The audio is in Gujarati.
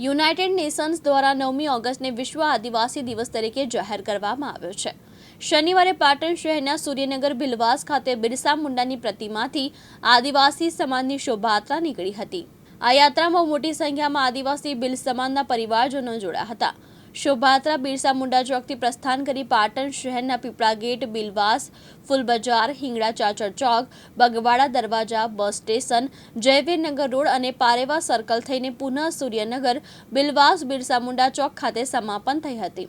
યુનાઇટેડ નેશન્સ દ્વારા નવમી ઓગસ્ટને વિશ્વ આદિવાસી દિવસ તરીકે જાહેર કરવામાં આવ્યો છે. શનિવારે પાટણ શહેરના સૂર્યનગર ભિલવાસ ખાતે બિરસા મુંડાની પ્રતિમાથી આદિવાસી સમાજની શોભાયાત્રા નીકળી હતી. આ યાત્રામાં મોટી સંખ્યામાં આદિવાસી બિલ સમાજના પરિવારજનો જોડાયા હતા. શોભાયાત્રા બિરસા મુંડા ચોકથી પ્રસ્થાન કરી પાટણ શહેરના Pipla gate, Bilwas, Phoolbazar, Hingla Chachar Chowk, Bagwada Darwaja, bus station, જયવીરનગર road અને પારેવા સર્કલ થઈને પુનઃ સૂર્યનગર, બિલવાસ બિરસા મુંડા ચોક ખાતે સમાપન થઈ હતી.